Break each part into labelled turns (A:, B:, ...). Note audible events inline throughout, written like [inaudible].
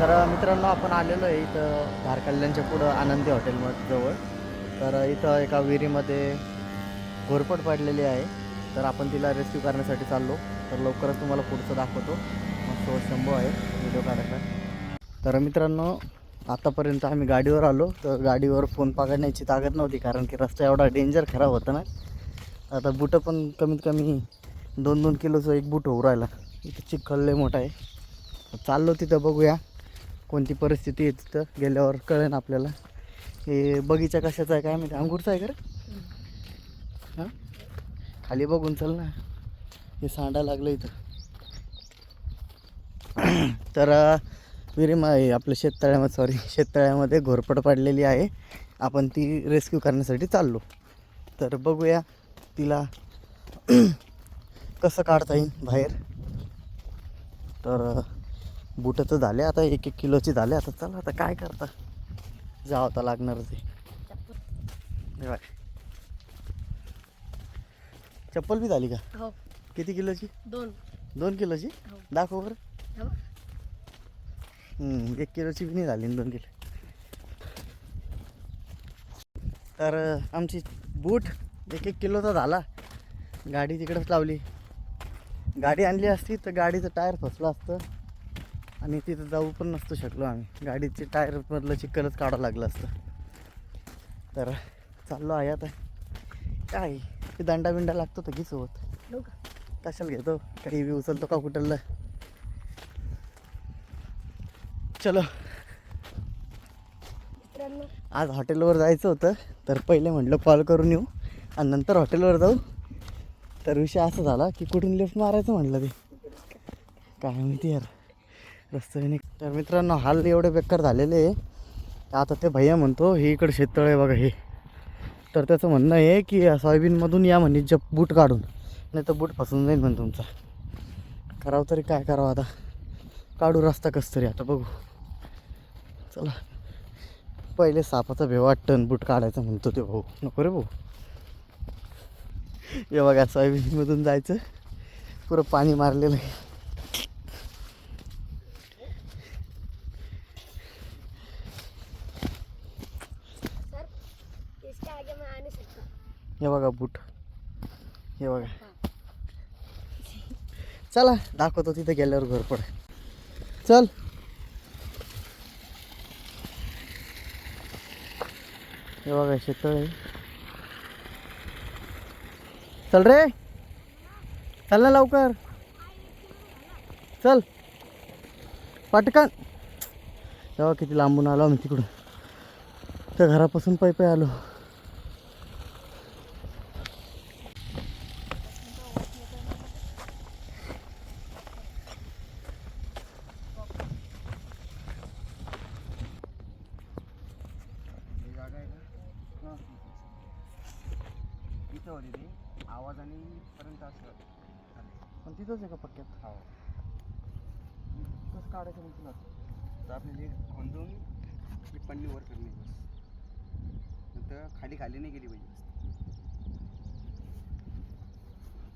A: तर मित्रांनो आपण आलेलो आहे इथं धारकल्यांच्या पुढं आनंदी हॉटेलमध्ये जवळ. तर इथं एका विहिरीमध्ये घोरपट पडलेली आहे. तर आपण तिला रेस्क्यू करण्यासाठी चाललो. तर लवकरच तुम्हाला पुढचं दाखवतो. मग तो शंभू आहे. व्हिडिओ काढायचा तर मित्रांनो आतापर्यंत आम्ही गाडीवर आलो. तर गाडीवर फोन पकडण्याची ताकद नव्हती कारण की रस्ता एवढा डेंजर खराब होता ना. आता बुटं पण कमीत कमी दोन दोन किलोचं एक बूट होऊ राहिला. इथं चिखल लय मोठा आहे. चाललो तिथं बघूया. कोणती परिस्थिती आहे तिथं गेल्यावर कळेन आपल्याला. हे बगीचा कशाचा आहे काय माहिती? अंगूरचा आहे का हां? खाली बघून चल ना. हे सांडा लागलं इथं. [clears throat] तर अं, आहे आपलं शेततळ्यामध्ये सॉरी शेततळ्यामध्ये घोरपड पडलेली आहे. आपण ती रेस्क्यू करण्यासाठी चाललो. तर बघूया तिला [clears throat] कसं काढता येईल बाहेर. तर बुटं तर झाले आता एक एक किलोचे झाले आता. चला आता काय करता? जावं आहे. हे बघ. चप्पल बी झाली का?
B: हो.
A: किती किलोची?
B: दोन.
A: दोन किलोची?
B: हो.
A: दाखव बरं.
B: हो.
A: हम्म, एक किलोची बी नाही झाली दोन किलो. तर अं, आमची बूट एक एक किलोचा झाला. गाडी तिकडंच लावली. गाडी आणली असती तर गाडीचं टायर फसलं असतं. आणि तिथं जाऊ पण नसतो शकलो आम्ही. गाडीचे टायरमधलं चिखलच काढावं लागलं असतं. तर चाललो आहे आता. काय? ते दंडा बिंडा लागतो तर घे सोबत
B: लोक
A: कशाला घेतो? काही बी उचलतो का कुठलं? चलो. आज हॉटेलवर जायचं होतं तर पहिले म्हटलं कॉल करून येऊ आणि नंतर हॉटेलवर जाऊ. तर विषय असा झाला की कुठून लिफ्ट मारायचं म्हटलं ते? काय माहिती यार. रस्त्याने तर मित्रांनो हाल एवढे बेकार झालेले आहे. आता ते भैया म्हणतो हे इकडं शेततळ आहे बघा हे. तर त्याचं म्हणणं आहे की या सोयाबीनमधून या म्हणे जप बूट काढून. नाही तर बूट फसून जाईल म्हणे तुमचा. करावं तरी काय करावं आता? काढू रस्ता कस तरी आता बघू. चला. पहिले सापाचा भेव वाटतं आणि बूट काढायचा म्हणतो ते भाऊ. नको रे भाऊ. हे बघा सोयाबीनमधून जायचं. पुरं पाणी मारलेलं आहे
B: सर इसके आगे मैं आ नहीं सकता
A: हे बघा बूट. हे बघा. चला दाखवतो तिथे गेल्यावर घर पड. चल. हे बघा शेतळ आहे चल रे. चल ना लवकर. चल. पटकन. तेव्हा किती लांबून आलो आम्ही तिकडून. त्या घरापासून पायी पायी आलो इथं होती ती आवाज आणि पर्यंत असं पण तिथंच आहे का पक्क्यात? हो. कसं काढायचं मग तुला.
C: तर आपल्याला खोंदून ही पन्नी वर करणे बस. नंतर खाली खाली नाही गेली पाहिजे.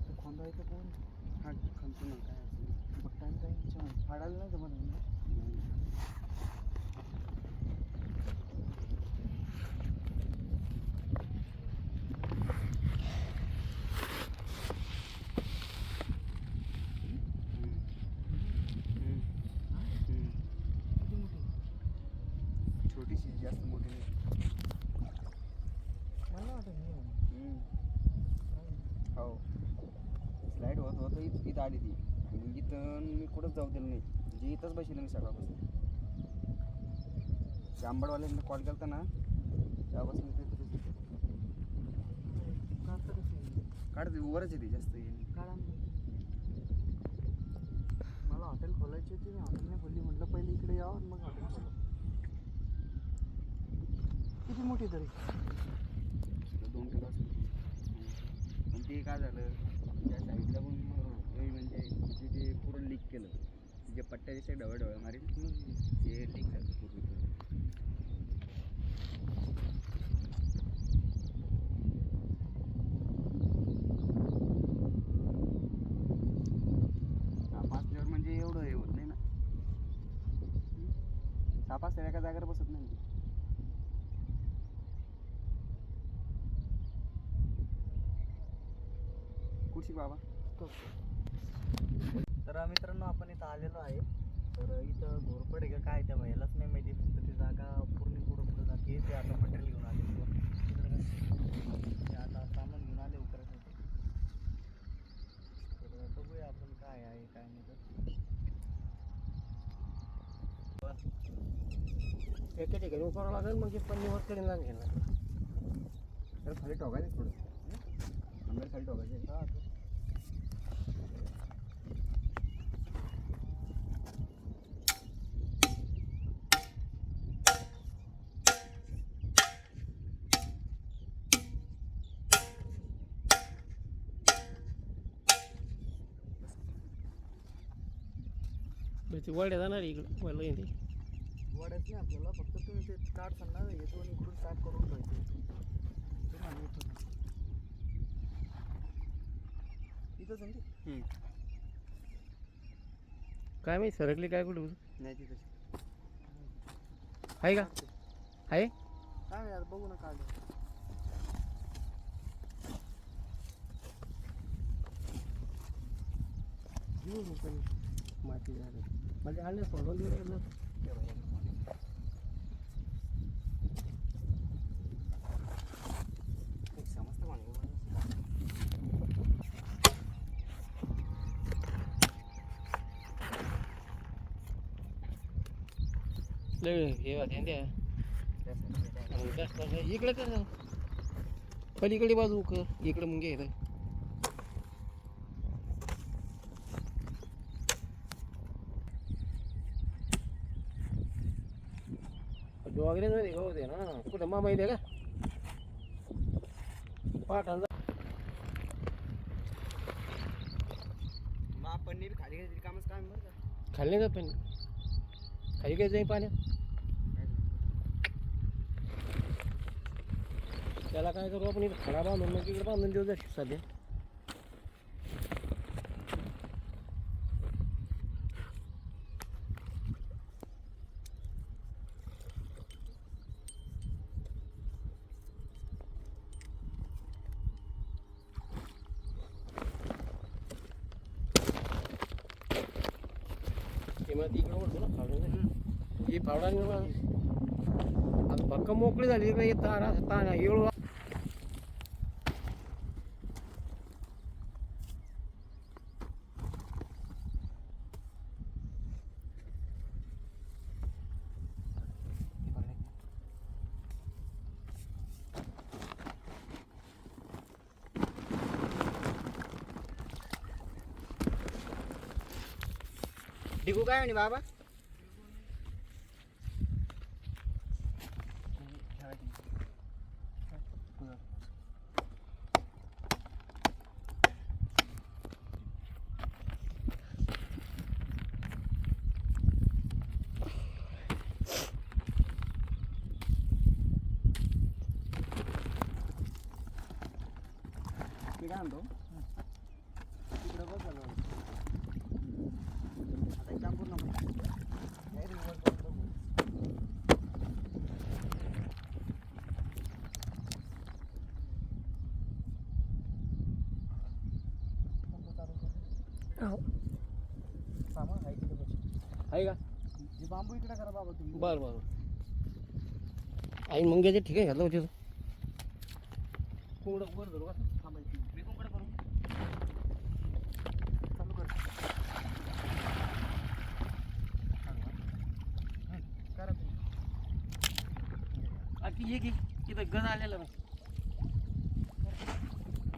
A: ते खोंदायचं कोण?
C: हा खंतू ना काय असेल.
A: बघता विचार फाडायला नाही जमत ना.
C: हम्म. हम्म. छोटीशी जास्त मोठी नाही
A: मला नाही वाटत हे आहे.
C: हम्म. हो स्लाईड होत होतं इथं इथं आली ती इथं मी कुठंच जाऊ दिलं नाही म्हणजे इथंच बसले मी सकाळपासून चांबडवाल्यांना कॉल केला ना तेव्हापासून ते होते.
A: काढतं कसं आहे?
C: वरच येते जास्त
A: ना. मला हॉटेल खोलायची होती मी हॉटेल नाही खोलली म्हटलं पहिले इकडे यावं आणि मग हॉटेल खोला किती मोठी तरी
C: तर दोन किलो असते पण ते काय झालं मग तिथे ते पूर्ण लीक केलं जे पट्ट्या दिसते ढवळ ढवळ मारेल ते लीक झालं पूर्ण. म्हणजे एवढं हे होत नाही ना? बसल्या एका जागेवर बसत नाही. ते. बाबा.
A: तर मित्रांनो आपण इथं आलेलो आहे. तर इथं घोरपड आहे का काय त्या व्हायलाच नाही माहिती. फक्त ती जागा पूर्ण पुढं पुढं जाते ते आता मटेरियल घेऊन आले? ते आता सामान घेऊन आले उतरायसाठी तर बघूया आपण काय आहे काय नाही तर.
D: एका ठिकाणी उतरावं लागेल मग ते पन्नीवर लागेल. घेणार
C: तर खाली ठोकायचं थोडं आंब्याला खाली ठोकायचं
A: हा, ते-
D: ती वड्या जाणार इकडं. वडलं येते.
A: वड्याच नाही आपल्याला फक्त तुम्ही ते हे दोन इकडून साफ करून ठेवायचे ते मागे इथं. इथंच आहे ना ते?
D: काय माहिती सरकली काय कुठं?
C: नाही ती
D: आहे का? आहे?
A: काय नाही यार बघू ना काढ.
D: घेऊ मग पण माती झाली. म्हणजे आणलं सोडून दिलं लय हे पलीकडे बाजू कर. इकडं मग घे गवत आहे ना कुठं मामा इथे का?
C: मग आपण बी खाली गेली कामच काम बरं का?
D: खाली नाही जात पण खाली काय जाईल पाण्यात. त्याला काय करू आपण इथं खडा बांधून मग इकडे बांधून देऊ जास्त सध्या. ते मग तिकडं ओढतो ना फावडून ही फावडा नाही बा. आता भक्कम मोकळी झाली इकडे
A: దిగు కావండి బాబా
B: Mirando.
A: सामान आहे तिथे बस.
D: आहे का?
A: हे बांबू इकडे करा बाबा तुम्ही.
D: बरं बरं आई मंग्याचे ठीक आहे घातलं होते कोंबडं वर धरू का?
A: थांबायची
C: मी कोणकडे करू.
A: चालू कर. हं, तुम्ही.
D: तिथं गज आलेलं ना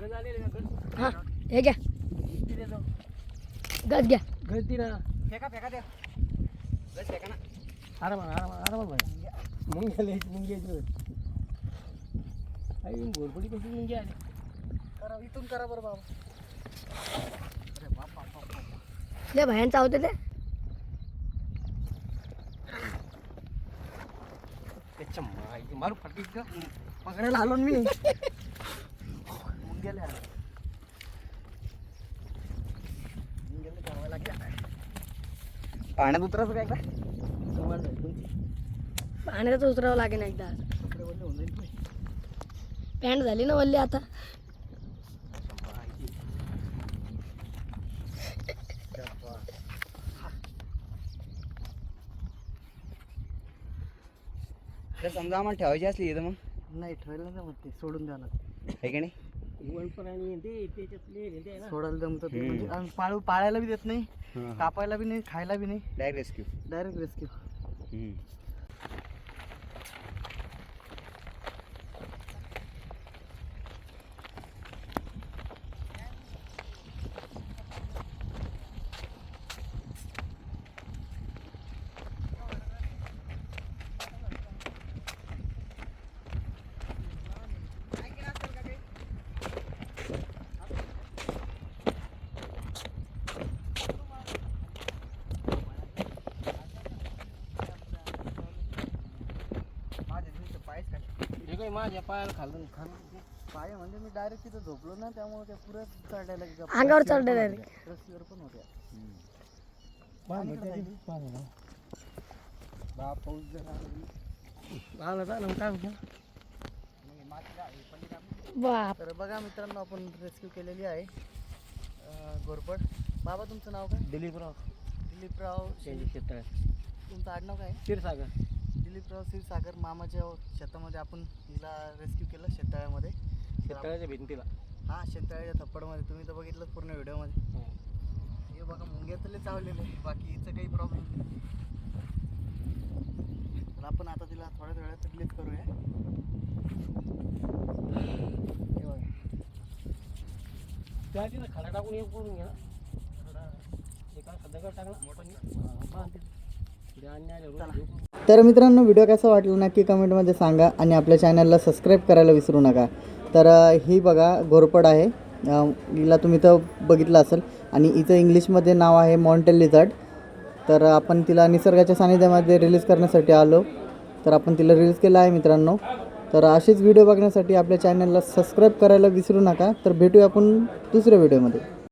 D: गज आलेलं का गज
B: हा हे घ्या.
D: तिथे जाऊ.
B: गज घ्या.
D: गज ती ना
C: फेका फेका द्या बस फेका ना.
D: आराम भाई आई घोरपडी कशी मुंगी आली
A: करा इथून करा बरं बाबा. अरे बाप बाप बाप बाप.
B: लय भयांचा होते ते.
D: त्याच्या माहिती मारू फटकी का
A: पकडायला आलो मी. [laughs] मुंग्याला आलो. मुंग्याला करावं लागलं
C: पाण्यात उतरायचं काय का
A: सवाल झाली तुमची
B: पाण्यात उतरावं लागेल एकदा. पॅन्ट झाली ना वल्ली आता?
C: समजा आम्हाला ठेवायची असली तर मग.
A: नाही ठेवायला नाही ते सोडून द्यायला
C: आहे की नाही?
A: सोडायला जमतं ते.
C: हम्म.
A: म्हणजे पाळू पाळायला बी देत नाही कापायला बी नाही खायला बी नाही.
C: डायरेक्ट रेस्क्यू
A: डायरेक्ट रेस्क्यू काय
D: माझ्या पायाला खाल्लं खाल्लं
A: पाय म्हणजे मी डायरेक्ट तिथं झोपलो ना त्यामुळे त्या पुऱ्या चढायला गेल्या.
B: अंगावर चढल्या
A: पण
B: direct.
A: होत्या. रस्त्यावर पण होत्या
C: बा पाऊस जर आला
D: आलं तर काय होतं?
B: बाप.
A: तर बघा मित्रांनो आपण रेस्क्यू केलेली आहे. अं, घोरपड. बाबा तुमचं नाव काय?
D: दिलीपराव.
A: दिलीपराव
D: त्यांची शेततळ.
A: तुमचं आडनाव काय?
D: क्षीरसागर.
A: दिलीपराव क्षीरसागर मामाच्या शेतामध्ये आपण हिला रेस्क्यू केलं शेततळ्यामध्ये
D: शेततळ्याच्या भिंतीला.
A: हा शेततळ्याच्या थप्पडमध्ये. तुम्ही तर बघितलं पूर्ण व्हिडिओमध्ये. हे बघा मुंग्या तले चावलेले. बाकी हिचं काही प्रॉब्लेम नाही. तर आपण आता तिला थोड्या वेळात रिलीज करूया. हे बघा.
D: त्या तिथं खडा टाकून एक करून घ्या खडा एका खड्डा टाकला. मोठा
A: तर मित्रांनो व्हिडिओ कसा वाटला नक्की कमेंटमध्ये सांगा आणि आपल्या चॅनलला सबस्क्राईब करायला विसरू नका. तर ही बघा घोरपड आहे. हिला तुम्ही तर बघितलं असेल. आणि हिचं इंग्लिशमध्ये नाव आहे मॉन्टेल लिझर्ड तर आपण तिला निसर्गाच्या सानिध्यामध्ये रिलीज करण्यासाठी आलो. तर आपण तिला रिलीज केलं आहे मित्रांनो. तर असेच व्हिडिओ बघण्यासाठी आपल्या चॅनलला सबस्क्राईब करायला विसरू नका. तर भेटूया आपण दुसऱ्या व्हिडिओमध्ये